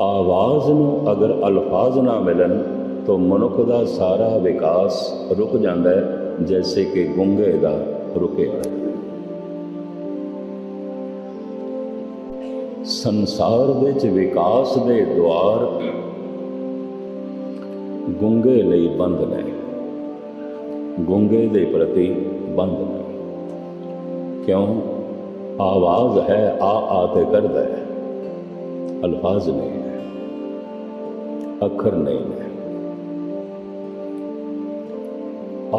ਆਵਾਜ਼ ਨੂੰ ਅਗਰ ਅਲਫਾਜ਼ ਨਾ ਮਿਲਣ, ਤਾਂ ਮਨੁੱਖ ਦਾ ਸਾਰਾ ਵਿਕਾਸ ਰੁਕ ਜਾਂਦਾ ਹੈ, ਜੈਸੇ ਕਿ ਗੁੰਗੇ ਦਾ ਰੁਕਿਆ ਸੰਸਾਰ ਵਿੱਚ ਵਿਕਾਸ ਦੇ ਦੁਆਰ ਗੁੰਗੇ ਲਈ ਬੰਦ ਨੇ। ਗੁੰਗੇ ਦੇ ਪ੍ਰਤੀ ਬੰਦ ਨੇ। ਕਿਉਂ? ਆਵਾਜ਼ ਹੈ ਆ ਆ ਤੇ ਕਰਦਾ ਹੈ। ਅਲਫਾਜ਼ ਨਹੀਂ ਅੱਖਰ ਨਹੀਂ ਨੇ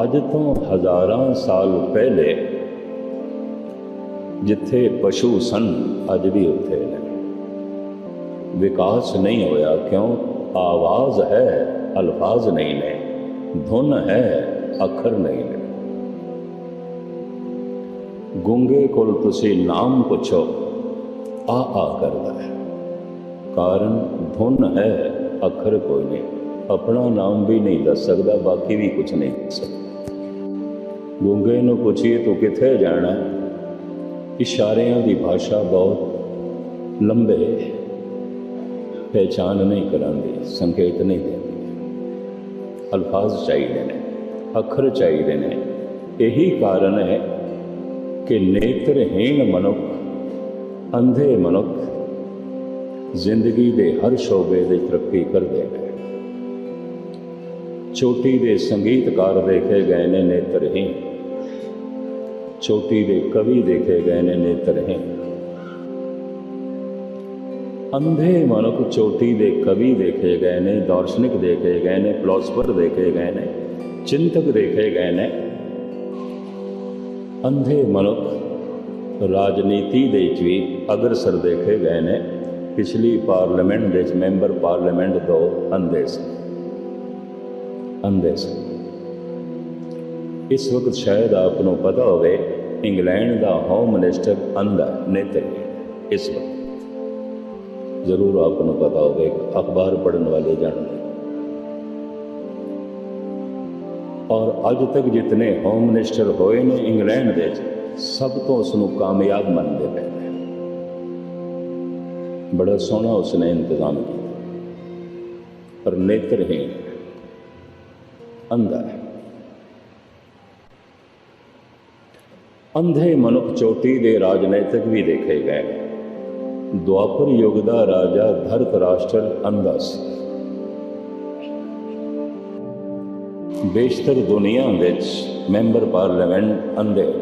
ਅੱਜ ਤੋਂ ਹਜ਼ਾਰਾਂ ਸਾਲ ਪਹਿਲੇ ਜਿੱਥੇ ਪਸ਼ੂ ਸਨ, ਅੱਜ ਵੀ ਉੱਥੇ ਨੇ। ਵਿਕਾਸ ਨਹੀਂ ਹੋਇਆ ਕਿਉਂ? ਆਵਾਜ਼ ਹੈ, ਅਲਫਾਜ਼ ਨਹੀਂ ਨੇ। ਧੁਨ ਹੈ, ਅੱਖਰ ਨਹੀਂ ਨੇ। ਗੁੰਗੇ ਕੋਲ ਤੁਸੀਂ ਨਾਮ ਪੁੱਛੋ, ਆ ਆ ਕਰਦਾ ਹੈ। ਕਾਰਨ ਧੁਨ ਹੈ। ਅੱਖਰ ਕੋਈ ਨਹੀਂ। ਆਪਣਾ ਨਾਮ ਵੀ ਨਹੀਂ ਦੱਸ ਸਕਦਾ, ਬਾਕੀ ਵੀ ਕੁਝ ਨਹੀਂ ਦੱਸ ਸਕਦਾ। ਗੁੰਗੇ ਨੂੰ ਪੁੱਛੀਏ, ਤੂੰ ਕਿੱਥੇ ਜਾਣਾ? ਇਸ਼ਾਰਿਆਂ ਦੀ ਭਾਸ਼ਾ ਬਹੁਤ ਲੰਬੇ ਪਹਿਚਾਨ ਨਹੀਂ ਕਰਾਂਦੀ, ਸੰਕੇਤ ਨਹੀਂ ਦਿੰਦੀ। ਅਲਫਾਜ਼ ਚਾਹੀਦੇ ਨੇ, ਅੱਖਰ ਚਾਹੀਦੇ ਨੇ। ਇਹੀ ਕਾਰਨ ਹੈ ਕਿ ਨੇਤਰਹੀਣ ਮਨੁੱਖ, ਅੰਧੇ ਮਨੁੱਖ ਜ਼ਿੰਦਗੀ ਦੇ ਹਰ ਸ਼ੋਬੇ ਦੇ ਤਰੱਕੀ ਕਰਦੇ ਨੇ ਚੋਟੀ ਦੇ ਸੰਗੀਤਕਾਰ ਦੇਖੇ ਗਏ ਨੇ ਨੇਤਰਹੀਣ ਚੋਟੀ ਦੇ ਕਵੀ ਦੇਖੇ ਗਏ ਨੇ ਨੇਤਰਹੀਣ ਅੰਧੇ ਮਨੁੱਖ ਚੋਟੀ ਦੇ ਕਵੀ ਦੇਖੇ ਗਏ ਨੇ, ਦਾਰਸ਼ਨਿਕ ਦੇਖੇ ਗਏ ਨੇ ਫਿਲਾਸਫਰ ਦੇਖੇ ਗਏ ਨੇ, ਚਿੰਤਕ ਦੇਖੇ ਗਏ ਨੇ। ਅੰਧੇ ਮਨੁੱਖ ਰਾਜਨੀਤੀ ਦੇ ਵਿੱਚ ਵੀ ਅਗਰਸਰ ਦੇਖੇ ਗਏ ਨੇ। ਪਿਛਲੀ ਪਾਰਲੀਮੈਂਟ ਦੇ ਵਿੱਚ ਮੈਂਬਰ ਪਾਰਲੀਮੈਂਟ ਦੋ ਅੰਧੇ ਸੀ। ਅੰਧੇ ਸਨ ਇਸ ਵਕਤ ਸ਼ਾਇਦ ਆਪ ਨੂੰ ਪਤਾ ਹੋਵੇ, ਇੰਗਲੈਂਡ ਦਾ ਹੋਮ ਮਿਨਿਸਟਰ ਅੰਧਾ ਨੇਤਰ ਇਸ ਵਕਤ। ਜ਼ਰੂਰ ਆਪ ਨੂੰ ਪਤਾ ਹੋਵੇ, ਅਖਬਾਰ ਪੜਨ ਵਾਲੇ ਜਾਣਦੇ ਔਰ ਅੱਜ ਤੱਕ ਜਿਤਨੇ ਹੋਮ ਮਿਨਿਸਟਰ ਹੋਏ ਨੇ ਇੰਗਲੈਂਡ ਦੇ ਵਿੱਚ, ਸਭ ਤੋਂ ਉਸ ਨੂੰ ਕਾਮਯਾਬ ਮੰਨਦੇ ਪਏ। ਬੜਾ ਸੋਹਣਾ ਉਸਨੇ ਇੰਤਜ਼ਾਮ ਕੀਤਾ। ਪਰ ਨੇਤਰਹੀਣ ਅੰਧਾ ਹੈ। ਅੰਧੇ ਮਨੁੱਖ ਚੋਟੀ ਦੇ ਰਾਜਨੀਤਿਕ ਵੀ ਦੇਖੇ ਗਏ। ਦੁਆਪਰ ਯੁੱਗ ਦਾ ਰਾਜਾ ਧਰਤ ਰਾਸ਼ਟਰ ਅੰਧਾ ਸੀ। ਬੇਸ਼ਤਰ ਦੁਨੀਆ ਵਿੱਚ ਮੈਂਬਰ ਪਾਰਲੀਮੈਂਟ ਅੰਧੇ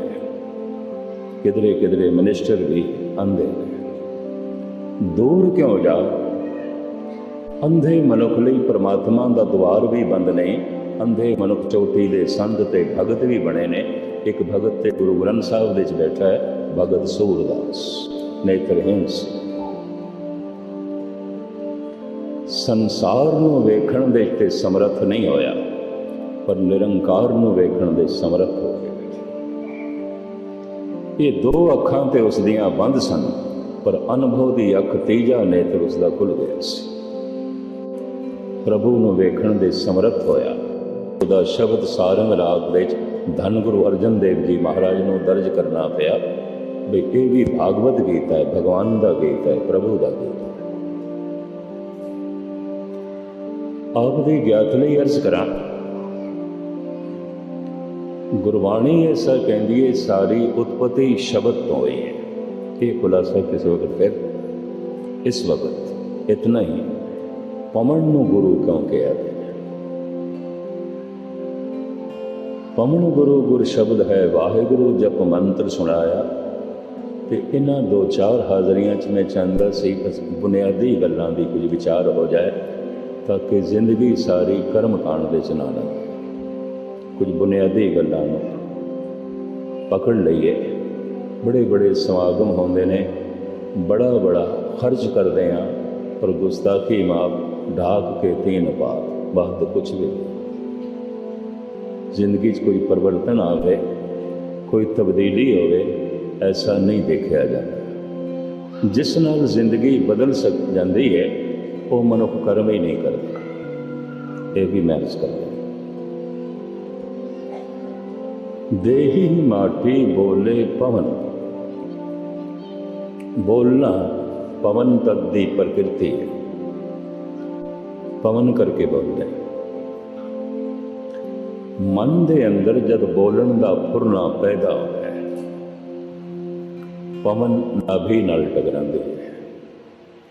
ਕਿਧਰੇ ਕਿਧਰੇ ਮਿਨਿਸਟਰ ਵੀ ਅੰਧੇ ਨੇ। ਦੂਰ ਕਿਉਂ ਜਾ ਅੰਧੇ ਮਨੁੱਖ ਲਈ ਪ੍ਰਮਾਤਮਾ ਦਾ ਦਵਾਰ ਵੀ ਬੰਦ ਨਹੀਂ, ਅੰਧੇ ਮਨੁੱਖ ਚੋਟੀ ਦੇ ਸੰਤ ਤੇ ਭਗਤ ਵੀ ਬਣੇ ਨੇ। ਇੱਕ ਭਗਤ ਤੇ ਗੁਰੂ ਗ੍ਰੰਥ ਸਾਹਿਬ ਦੇ ਵਿੱਚ ਬੈਠਾ ਹੈ, ਭਗਤ ਸੂਰਦਾਸ। ਨੇਤਰਹੀਣ ਸੰਸਾਰ ਨੂੰ ਵੇਖਣ ਦੇ ਤੇ ਸਮਰੱਥ ਨਹੀਂ ਹੋਇਆ, ਪਰ ਨਿਰੰਕਾਰ ਨੂੰ ਵੇਖਣ ਦੇ ਸਮਰੱਥ ਹੋ ਗਿਆ। ਇਹ ਦੋ ਅੱਖਾਂ ਤੇ ਉਸ ਦੀਆਂ ਬੰਦ ਸਨ। ਪਰ ਅਨੁਭਵ ਦੀ ਅੱਖ ਤੀਜਾ ਨੇਤਰ ਉਸ ਦਾ ਖੁੱਲ ਗਿਆ ਸੀ। ਪ੍ਰਭੂ ਨੂੰ ਵੇਖਣ ਦੇ ਸਮਰੱਥ ਹੋਇਆ। ਉਹਦਾ ਸ਼ਬਦ ਸਾਰੰਗ ਰਾਗ ਵਿੱਚ ਧੰਨ ਗੁਰੂ ਅਰਜਨ ਦੇਵ ਜੀ ਮਹਾਰਾਜ ਨੂੰ ਦਰਜ ਕਰਨਾ ਪਿਆ ਵੀ ਇਹ ਵੀ ਭਾਗਵਤ ਗੀਤ ਹੈ, ਭਗਵਾਨ ਦਾ ਗੀਤ ਹੈ, ਪ੍ਰਭੂ ਦਾ ਗੀਤ ਹੈ। ਆਪ ਦੀ ਗਿਆਤ ਲਈ ਅਰਜ਼ ਕਰਾਂ। ਗੁਰਬਾਣੀ ਐਸਾ ਕਹਿੰਦੀ ਹੈ ਸਾਰੀ ਉਤਪਤੀ ਸ਼ਬਦ ਤੋਂ ਹੋਈ ਹੈ। ਇਹ ਖੁਲਾਸਾ ਕਿਸੇ ਵਕਤ ਫਿਰ ਇਸ ਵਕਤ ਇਤਨਾ ਹੀ ਪਵਨ ਨੂੰ ਗੁਰੂ ਕਿਉਂ ਕਿਹਾ ਗਿਆ ਪਵਨ ਗੁਰੂ ਗੁਰ ਸ਼ਬਦ ਹੈ ਵਾਹਿਗੁਰੂ ਜਪ ਮੰਤਰ ਸੁਣਾਇਆ ਤੇ ਇਹਨਾਂ ਦੋ ਚਾਰ ਹਾਜ਼ਰੀਆਂ 'ਚ ਮੈਂ ਚਾਹੁੰਦਾ ਸੀ ਬਸ ਬੁਨਿਆਦੀ ਗੱਲਾਂ ਦੀ ਕੁਝ ਵਿਚਾਰ ਹੋ ਜਾਏ ਤਾਂ ਕਿ ਜ਼ਿੰਦਗੀ ਸਾਰੀ ਕਰਮ ਕਾਂਡ ਦੇ ਚ ਨਾ ਲੱਗੇ ਕੁਝ ਬੁਨਿਆਦੀ ਗੱਲਾਂ ਨੂੰ ਪਕੜ ਲਈਏ ਬੜੇ ਬੜੇ ਸਮਾਗਮ ਹੁੰਦੇ ਨੇ ਬੜਾ ਬੜਾ ਖਰਚ ਕਰਦੇ ਆ ਪਰ ਗੁਸਤਾਖੀ ਮਾਫ ਢਾਕ ਕੇ ਤੀਨ ਬਾਤ ਬਾਤ ਕੁਛ ਵੀ ਜ਼ਿੰਦਗੀ 'ਚ ਕੋਈ ਪਰਿਵਰਤਨ ਆਵੇ, ਕੋਈ ਤਬਦੀਲੀ ਹੋਵੇ, ਐਸਾ ਨਹੀਂ ਦੇਖਿਆ ਜਾਂਦਾ। ਜਿਸ ਨਾਲ ਜ਼ਿੰਦਗੀ ਬਦਲ ਸਕ, ਜਾਂਦੀ ਹੈ, ਉਹ ਮਨੁੱਖ ਕਰਮ ਹੀ ਨਹੀਂ ਕਰਦਾ। ਇਹ ਵੀ ਮੈਨੇਜ ਕਰਦਾ ਦੇਹੀ ਮਾਟੀ ਬੋਲੇ ਪਵਨ ਬੋਲਣਾ ਪਵਨ ਤਤ ਦੀ ਪ੍ਰਕਿਰਤੀ ਹੈ। ਪਵਨ ਕਰਕੇ ਬੋਲਦਾ ਹੈ। ਮਨ ਦੇ ਅੰਦਰ ਜਦ ਬੋਲਣ ਦਾ ਫੁਰਨਾ ਪੈਦਾ ਹੁੰਦਾ ਹੈ, ਪਵਨ ਨਾਭੀ ਨਾਲ ਟਕਰਾਉਂਦੇ ਹੈ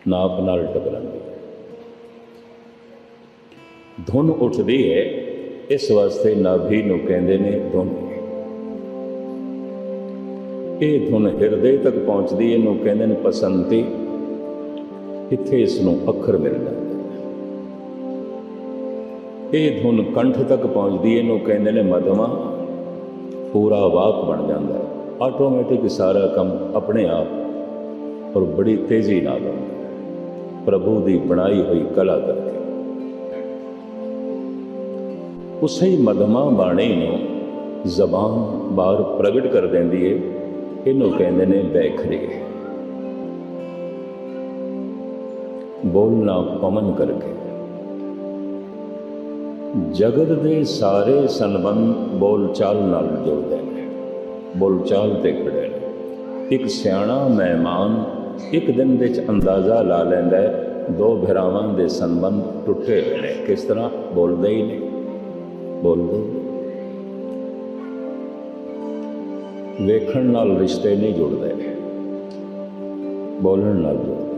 ਨਾਭ ਨਾਲ ਟਕਰਾਉਂਦੇ ਹੈ ਧੁਨ ਉੱਠਦੀ ਹੈ, ਇਸ ਵਾਸਤੇ ਨਾਭੀ ਨੂੰ ਕਹਿੰਦੇ ਨੇ ਧੁਨ। ਇਹ ਧੁਨ ਹਿਰਦੇ ਤੱਕ ਪਹੁੰਚਦੀ ਇਹਨੂੰ ਕਹਿੰਦੇ ਨੇ ਪਸੰਤੀ। ਇੱਥੇ ਇਸ ਨੂੰ ਅੱਖਰ ਮਿਲ ਜਾਂਦਾ ਇਹ ਧੁਨ ਕੰਠ ਤੱਕ ਪਹੁੰਚਦੀ ਇਹਨੂੰ ਕਹਿੰਦੇ ਨੇ ਮਧਮਾ। ਪੂਰਾ ਵਾਕ ਬਣ ਜਾਂਦਾ ਹੈ। ਆਟੋਮੈਟਿਕ ਸਾਰਾ ਕੰਮ ਆਪਣੇ ਆਪ ਔਰ ਬੜੀ ਤੇਜ਼ੀ ਨਾਲ ਹੁੰਦਾ ਪ੍ਰਭੂ ਦੀ ਬਣਾਈ ਹੋਈ ਕਲਾ ਕਰਕੇ। ਉਸੇ ਹੀ ਮਧਮਾ ਬਾਣੀ ਨੂੰ ਜ਼ਬਾਨ ਬਾਹਰ ਪ੍ਰਗਟ ਕਰ ਦਿੰਦੀ ਹੈ। ਇਹਨੂੰ ਕਹਿੰਦੇ ਨੇ ਬੈਖਰੀ। ਬੋਲਣਾ ਪਮਨ ਕਰਕੇ। ਜਗਤ ਦੇ ਸਾਰੇ ਸੰਬੰਧ ਬੋਲਚਾਲ ਨਾਲ ਜੁੜਦੇ ਨੇ। ਬੋਲਚਾਲ ਤੇ ਖੜੇ ਨੇ। ਇੱਕ ਸਿਆਣਾ ਮਹਿਮਾਨ ਇੱਕ ਦਿਨ ਵਿੱਚ ਅੰਦਾਜ਼ਾ ਲਾ ਲੈਂਦਾ ਹੈ, ਦੋ ਭਰਾਵਾਂ ਦੇ ਸੰਬੰਧ ਟੁੱਟੇ ਹੋਏ ਨੇ। ਕਿਸ ਤਰ੍ਹਾਂ? ਬੋਲਦੇ ਹੀ ਨਹੀਂ। ਬੋਲਦੇ ਵੇਖਣ ਨਾਲ ਰਿਸ਼ਤੇ ਨਹੀਂ ਜੁੜਦੇ। ਬੋਲਣ ਨਾਲ ਜੁੜਦੇ।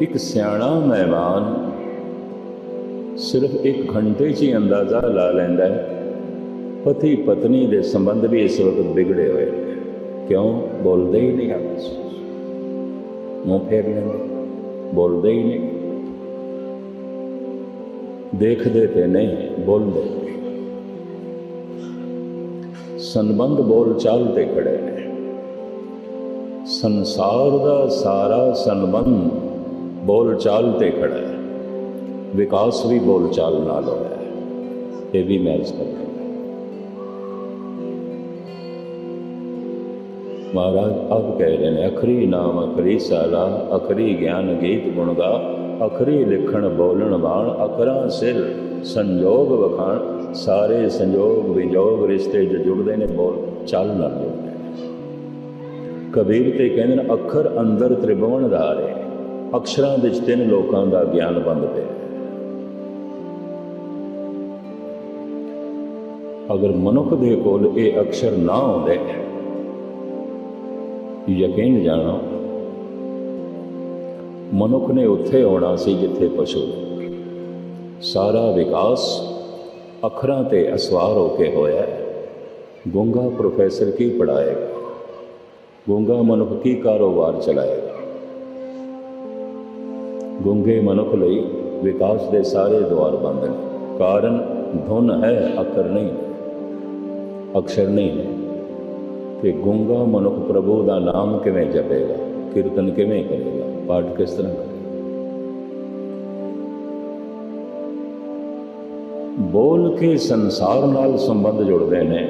ਇੱਕ ਸਿਆਣਾ ਮਹਿਮਾਨ ਸਿਰਫ ਇੱਕ ਘੰਟੇ 'ਚ ਹੀ ਅੰਦਾਜ਼ਾ ਲਾ ਲੈਂਦਾ ਹੈ, ਪਤੀ ਪਤਨੀ ਦੇ ਸੰਬੰਧ ਵੀ ਇਸ ਵਕਤ ਵਿਗੜੇ ਹੋਏ ਨੇ। ਕਿਉਂ? ਬੋਲਦੇ ਹੀ ਨਹੀਂ ਆਪਸ ਮੂੰਹ ਫੇਰ ਲੈਂਦੇ। ਬੋਲਦੇ ਹੀ ਨਹੀਂ। ਦੇਖਦੇ ਤੇ ਨਹੀਂ, ਬੋਲਦੇ। ਸੰਬੰਧ ਬੋਲ ਚਾਲ ਤੇ ਖੜੇ ਨੇ। ਸੰਸਾਰ ਦਾ ਸਾਰਾ ਸੰਬੰਧ ਬੋਲ ਚਾਲ ਤੇ ਖੜਾ ਹੈ। ਵਿਕਾਸ ਵੀ ਬੋਲਚਾਲ ਨਾਲ ਹੋਇਆ ਹੈ। ਇਹ ਵੀ ਮੈਂ ਇਸ ਕਰਦਾ ਮਹਾਰਾਜ, ਆਪ ਕਹਿ ਰਹੇ ਨੇ, ਅਖਰੀ ਨਾਮ, ਅਖਰੀ ਸਾਲਾ, ਅਖਰੀ ਗਿਆਨ ਗੀਤ ਗੁਣ ਗਾ, ਅਖਰੀ ਲਿਖਣ ਬੋਲਣ ਬਾਣ ਅਖਰਾਂ ਸਿਰ ਸੰਜੋਗ ਵਖਾਣ। ਸਾਰੇ ਸੰਜੋਗ ਵਿਜੋਗ ਰਿਸ਼ਤੇ ਜੋ ਜੁੜਦੇ ਨੇ ਬੋਲ ਚੱਲ ਨਾਲ ਜੁੜਦੇ ਕਬੀਰ ਤੇ ਕਹਿੰਦੇ ਨੇ, ਅੱਖਰ ਅੰਦਰ ਤ੍ਰਿਭਵਨ ਧਾਰੇ ਅਕਸ਼ਰਾਂ ਵਿੱਚ ਤਿੰਨ ਲੋਕਾਂ ਦਾ ਗਿਆਨ ਬੰਦ ਪਿਆ ਅਗਰ ਮਨੁੱਖ ਦੇ ਕੋਲ ਇਹ ਅਕਸ਼ਰ ਨਾ ਆਉਂਦੇ, ਯਕੀਨ ਜਾਣੋ, ਮਨੁੱਖ ਨੇ ਉੱਥੇ ਆਉਣਾ ਸੀ ਜਿੱਥੇ ਪਸ਼ੂ ਸਾਰਾ ਵਿਕਾਸ ਅੱਖਰਾਂ ਤੇ ਅਸਵਾਰ ਹੋ ਕੇ ਹੋਇਆ ਹੈ। ਗੂੰਗਾ ਪ੍ਰੋਫੈਸਰ ਕੀ ਪੜਾਏਗਾ ਗੂੰਗਾ ਮਨੁੱਖ ਕੀ ਕਾਰੋਬਾਰ ਚਲਾਏਗਾ? ਗੁੰਗੇ ਮਨੁੱਖ ਲਈ ਵਿਕਾਸ ਦੇ ਸਾਰੇ ਦੁਆਰ ਬੰਦ ਨੇ। ਕਾਰਨ ਧੁਨ ਹੈ ਅਕਰ ਨਹੀਂ। ਅਕਸ਼ਰ ਨਹੀਂ ਹੈ। ਕਿ ਗੂੰਗਾ ਮਨੁੱਖ ਪ੍ਰਭੂ ਦਾ ਨਾਮ ਕਿਵੇਂ ਜਪੇਗਾ? ਕੀਰਤਨ ਕਿਵੇਂ ਕਰੇਗਾ? ਪਾਠ ਕਿਸ ਤਰ੍ਹਾਂ ਕਰੇਗਾ? ਬੋਲ ਕੇ ਸੰਸਾਰ ਨਾਲ ਸੰਬੰਧ ਜੁੜਦੇ ਨੇ।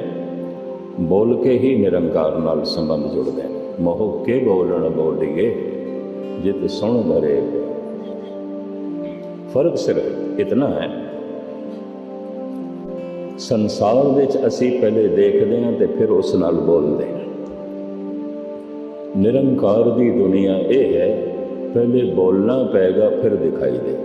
ਬੋਲ ਕੇ ਹੀ ਨਿਰੰਕਾਰ ਨਾਲ ਸੰਬੰਧ ਜੁੜਦੇ ਨੇ। ਮੋਹ ਕੇ ਬੋਲਣ ਬੋਲੀਏ, ਜਿਤ ਸੁਣ ਭਰੇ ਫ਼ਰਕ ਸਿਰਫ ਇਤਨਾ ਹੈ, ਸੰਸਾਰ ਵਿੱਚ ਅਸੀਂ ਪਹਿਲੇ ਦੇਖਦੇ ਹਾਂ ਤੇ ਫਿਰ ਉਸ ਨਾਲ ਬੋਲਦੇ ਹਾਂ। ਨਿਰੰਕਾਰ ਦੀ ਦੁਨੀਆ ਇਹ ਹੈ, ਪਹਿਲੇ ਬੋਲਣਾ ਪਏਗਾ, ਫਿਰ ਦਿਖਾਈ ਦੇ